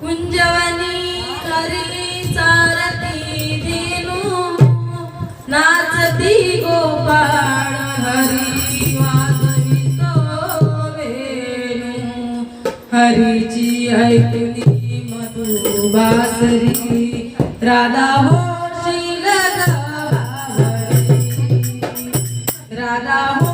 कुंजवनी करी चारती धेनू नाचती गोपाळ हरी वाजवितो वेणू. हरीची ऐकली मधु बासरी राधा हो राधा हो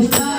Jesus.